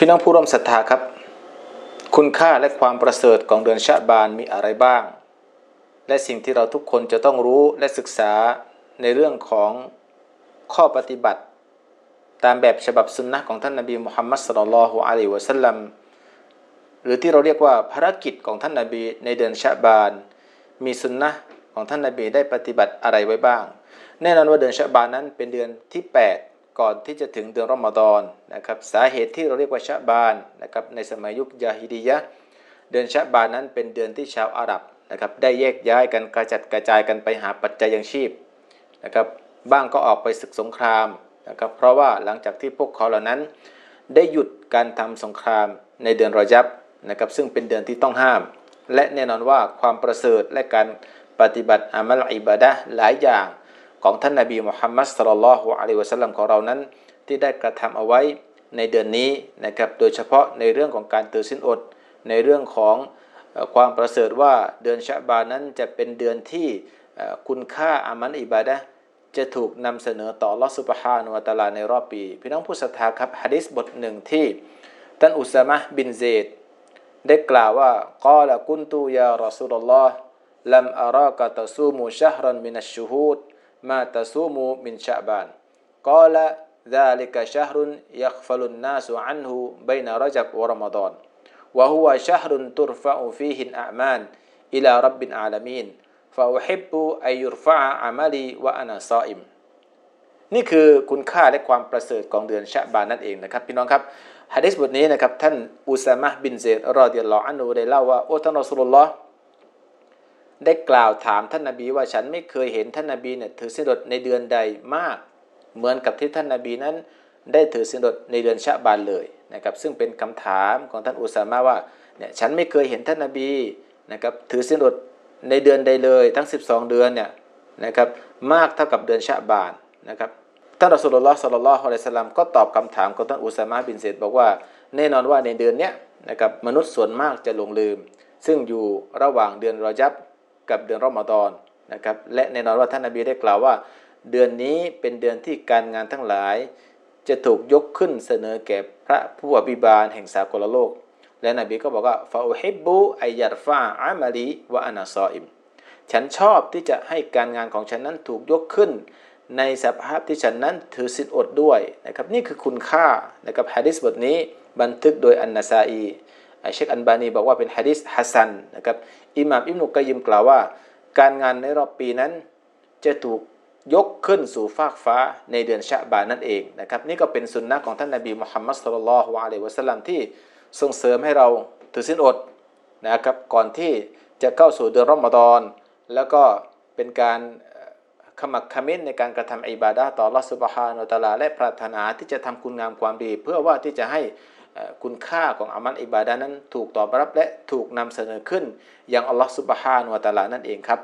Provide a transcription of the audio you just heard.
พี่น้องผู้ร่วมศรัทธาครับ คุณค่าและความประเสริฐของเดือนชะบานมีอะไรบ้าง และสิ่งที่เราทุกคนจะต้องรู้และศึกษาในเรื่องของข้อปฏิบัติ ตามแบบฉบับสุนนะของท่านนบีมุฮัมมัดสุลลัลฮุอะลัยวะสัลลัมหรือที่เราเรียกว่าภารกิจของท่านนบีในเดือนชะบาน มีสุนนะของท่านนบีได้ปฏิบัติอะไรไว้บ้าง แน่นอนว่าเดือนชะบานนั้นเป็นเดือนที่ 8 ก่อนที่จะถึงเดือนรอมฎอนนะครับสาเหตุที่เราเรียกว่าชะบานนะครับในสมัยยุคยาฮิดียะเดือนชะบานนั้นเป็นเดือนที่ชาวอาหรับนะครับได้แยกย้ายกันกระจัดกระจายกันไปหาปัจจัยยังชีพนะครับบ้างก็ออกไปศึกสงครามนะครับเพราะว่าหลังจากที่พวกเขาเหล่านั้น ได้หยุดการทำสงครามในเดือนรอยับนะครับซึ่งเป็นเดือนที่ต้องห้าม และแน่นอนว่าความประเสริฐและการปฏิบัติอามัลอิบาดะหลายอย่าง ของท่านนาบีมุฮัมมัดสลลัลลอฮุอะลัยวะสัลลัมของเรานั้น ที่ได้กระทำเอาไว้ในเดือนนี้นะครับ โดยเฉพาะในเรื่องของการตือสินอด ในเรื่องของความประเสริฐว่าเดือนชะบานนั้นจะเป็นเดือนที่คุณค่าอามัลอิบาดะจะถูกนำเสนอต่อลอสุบฮานุวตาลาในรอบปี พี่น้องผู้ศรัทธาครับฮะดิษบทหนึ่งที่ท่านอุสามะบินเซดได้กล่าวว่ากาลกุนตูยารอซูลุลลอฮ์ลัมอารากะตะซูมูชะฮรันมินัชชูฮูด มาตะซูมูมินชะบานกาล ذلك شهر يغفل الناس عنه بين رجب ورمضان وهو شهر ترفع فيه الأعمال إلى رب العالمين فأحب أن يرفع عملي وأنا صائم นี่คือคุณค่าและความประเสริฐของเดือนชะบานนั่นเองนะครับพี่น้องครับฮะดิษบทนี้นะครับท่านอุซามะห์บินเซดรอดิยัลลอฮุอันฮูได้เล่าว่าโอ้ท่านรอสูลุลลอฮ์ ได้กล่าวถามท่านนบีว่าฉันไม่เคยเห็นท่านนบีเนี่ยถือสินอดในเดือนใดมาก เหมือนกับที่ท่านนบีนั้น ได้ถือสินอดในเดือนชะบานเลยนะครับซึ่งเป็นคำถามของท่านอุซามะห์ว่าเนี่ยฉันไม่เคยเห็นท่านนบีนะครับถือสินอดในเดือนใดเลยทั้ง 12 เดือนเนี่ยนะครับมากเท่ากับเดือนชะบานนะครับท่านรอสูลุลลอฮ์สัลลัลลอฮุอะลัยฮิวะสัลลัมก็ตอบคำถามของท่านอุซามะห์บินเซดบอกว่าแน่นอนว่าในเดือนเนี้ยนะครับมนุษย์ส่วนมากจะหลงลืม ซึ่งอยู่ระหว่างเดือนรอยับ กับเดือนรอมฎอนนะครับและแน่นอนว่าท่านนบีได้กล่าวว่า เดือนนี้เป็นเดือนที่การงานทั้งหลาย จะถูกยกขึ้นเสนอแก่พระผู้อภิบาลแห่งสากลโลก และนบีก็บอกว่าฟาอุฮิบบุอัยยัรฟาอามาลีวะอานาซออิมฉันชอบที่จะให้การงานของฉันนั้นถูกยกขึ้น ในสภาพที่ฉันนั้นถือศีลอดด้วยนะครับนี่คือคุณค่านะครับฮะดิษบทนี้บันทึกโดยอันนาซาอี เชคอันบานีบอกว่าเป็นฮะดิษฮัสซันนะครับอิหม่ามอิบนุกัยยิมกล่าวว่า การงานในรอบปีนั้นจะถูกยกขึ้นสู่ฟากฟ้าในเดือนชะบานนั่นเองนะครับนี่ก็เป็นสุนนะของท่านนาบีมุฮัมมัดสุลลัลฮุอะลัยวะสัลลัมที่ส่งเสริมให้เราถือศีลอดนะครับก่อนที่จะเข้าสู่เดือนรอมฎอน แล้วก็เป็นการขมักขมิ้นในการกระทำอิบาดะต่ออัลอสุบฮานาอัลตะอาลาและปรารถนาที่จะทำคุณงามความดี เพื่อว่าที่จะให้ คุณค่าของอามัลอิบาดานั้นถูกตอบรับและถูกนำเสนอขึ้นอย่างอัลลอฮฺสุบฮานวะตะอาลานั่นเองครับ